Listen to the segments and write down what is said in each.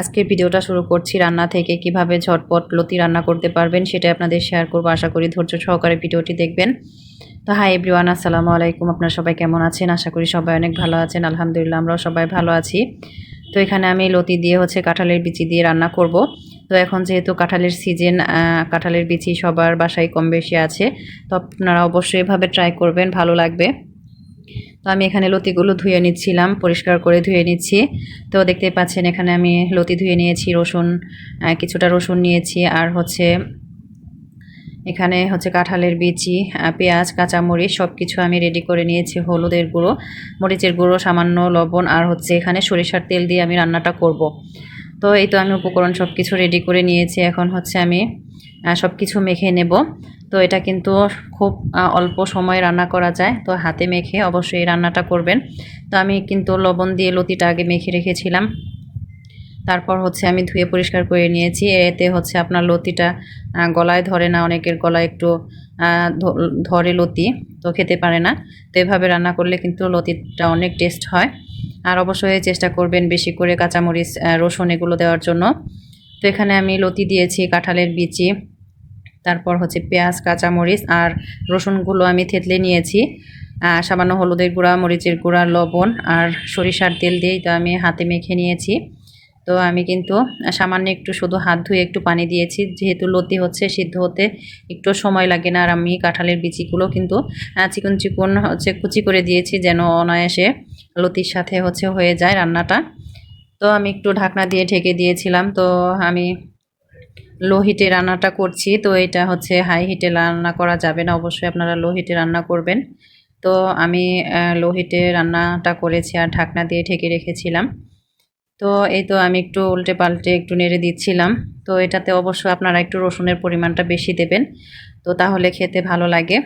আজকের ভিডিওটা শুরু করছি রান্না থেকে, কীভাবে ঝটপট লতি রান্না করতে পারবেন সেটা আপনাদের শেয়ার করব। আশা করি ধৈর্য সহকারে ভিডিওটি দেখবেন। তো হাই এভরিওয়ান আসসালামু আলাইকুম। আপনারা সবাই কেমন আছেন? আশা করি সবাই অনেক ভালো আছেন। আলহামদুলিল্লাহ, আমরাও সবাই ভালো আছি। তো এখানে আমি লতি দিয়ে হচ্ছে কাঁঠালের বিচি দিয়ে রান্না করব। তো এখন যেহেতু কাঁঠালের সিজন কাঁঠালের বিচি সবার বাসায় কম বেশি আছে, তো আপনারা অবশ্যই এভাবে ট্রাই করবেন, ভালো লাগবে। তো আমি এখানে লতিগুলো ধুয়ে নিচ্ছিলাম, পরিষ্কার করে ধুয়ে নিচ্ছি তো দেখতে পাচ্ছেন এখানে আমি লতি ধুয়ে নিয়েছি, রসুন কিছুটা রসুন নিয়েছি, আর হচ্ছে এখানে হচ্ছে কাঁঠালের বিচি পেঁয়াজ, কাঁচামরিচ সব কিছু আমি রেডি করে নিয়েছি, হলুদের গুঁড়ো, মরিচের গুঁড়ো, সামান্য লবণ, আর হচ্ছে এখানে সরিষার তেল দিয়ে আমি রান্নাটা করব। তো এই তো আমি উপকরণ সব কিছু রেডি করে নিয়েছি, এখন হচ্ছে আমি সব কিছু মেখে নেব তো এটা কিন্তু খুব অল্প সময় রান্না করা যায়। তো হাতে মেখে অবশ্যই রান্নাটা করবেন। তো আমি কিন্তু লবণ দিয়ে লতিটা আগে মেখে রেখেছিলাম। তারপর হচ্ছে আমি ধুয়ে পরিষ্কার করে নিয়েছি। এতে হচ্ছে আপনার লতিটা গলায় ধরে না, অনেকের গলায় একটু ধরে লতি, তো খেতে পারে না। তো এভাবে রান্না করলে কিন্তু লতিটা অনেক টেস্ট হয়। আর অবশ্যই চেষ্টা করবেন বেশি করে কাঁচামরিচ রসুন এগুলো দেওয়ার জন্য। তো এখানে আমি লতি দিয়েছি, কাঁঠালের বিচি তারপর হচ্ছে পেঁয়াজ, কাঁচামরিচ আর রসুনগুলো আমি থেতলে নিয়েছি। সামান্য হলুদের গুঁড়া, মরিচের গুঁড়া, লবণ আর সরিষার তেল দিয়েই তো আমি হাতে মেখে নিয়েছি। তো আমি কিন্তু সামান্য একটু শুধু হাত ধুয়ে একটু পানি দিয়েছি। যেহেতু লতি হচ্ছে, সিদ্ধ হতে একটু সময় লাগে না আর আমি কাঁঠালের বিচিগুলো কিন্তু চিকন চিকন হচ্ছে কুচি করে দিয়েছি যেন অনায়াসে লতির সাথে হচ্ছে হয়ে যায় রান্নাটা। তো আমি একটু ঢাকনা দিয়ে ঢেকে দিয়েছিলাম। তো আমি লো হিটে রান্নাটা করছি, তো এটা হচ্ছে হাই হিটে রান্না করা যাবে না, অবশ্যই আপনারা লো হিটে রান্না করবেন। তো আমি লো হিটে রান্নাটা করেছি আর ঢাকনা দিয়ে ঢেকে রেখেছিলাম। তো এই তো আমি একটু উল্টে পাল্টে একটু নেড়ে দিচ্ছিলাম। তো এটাতে অবশ্যই আপনারা একটু রসুনের পরিমাণটা বেশি দেবেন, তো তাহলে খেতে ভালো লাগে।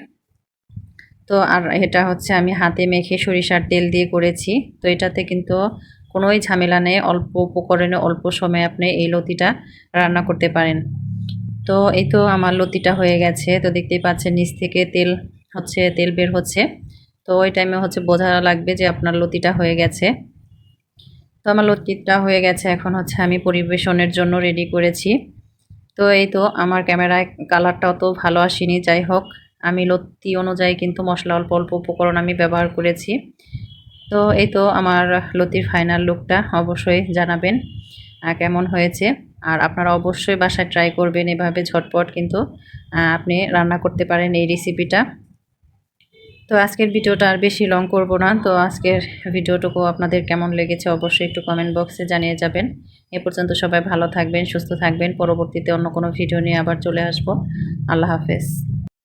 তো আর এটা হচ্ছে আমি হাতে মেখে সরিষার তেল দিয়ে করেছি, তো এটাতে কিন্তু কোনোই ঝামেলা নেই, অল্প উপকরণে, অল্প সময়ে আপনি এই লতিটা রান্না করতে পারেন। তো এই তো আমার লতিটা হয়ে গেছে। তো দেখতেই পাচ্ছেন, নিচ থেকে তেল হচ্ছে, তেল বের হচ্ছে। তো ওই টাইমে হচ্ছে বোঝা লাগবে যে আপনার লতিটা হয়ে গেছে। তো আমার লতিটা হয়ে গেছে। এখন হচ্ছে আমি পরিবেশনের জন্য রেডি করেছি। তো এই তো আমার ক্যামেরায় কালারটা অত ভালো আসেনি। যাই হোক, আমি লত্তি অনুযায়ী কিন্তু মশলা অল্প অল্প উপকরণ আমি ব্যবহার করেছি। তো এই তো আমার লতির ফাইনাল লুকটা অবশ্যই জানাবেন কেমন হয়েছে। আর আপনারা অবশ্যই বাসায় ট্রাই করবেন এভাবে ঝটপট কিন্তু আপনি রান্না করতে পারেন এই রেসিপিটা তো আজকের ভিডিওটা আর বেশি লং করব না, তো আজকের ভিডিওটুকু আপনাদের কেমন লেগেছে অবশ্যই একটু কমেন্ট বক্সে জানিয়ে যাবেন। এ পর্যন্ত সবাই ভালো থাকবেন, সুস্থ থাকবেন, পরবর্তীতে অন্য কোনো ভিডিও নিয়ে আবার চলে আসব। আল্লাহ হাফেজ।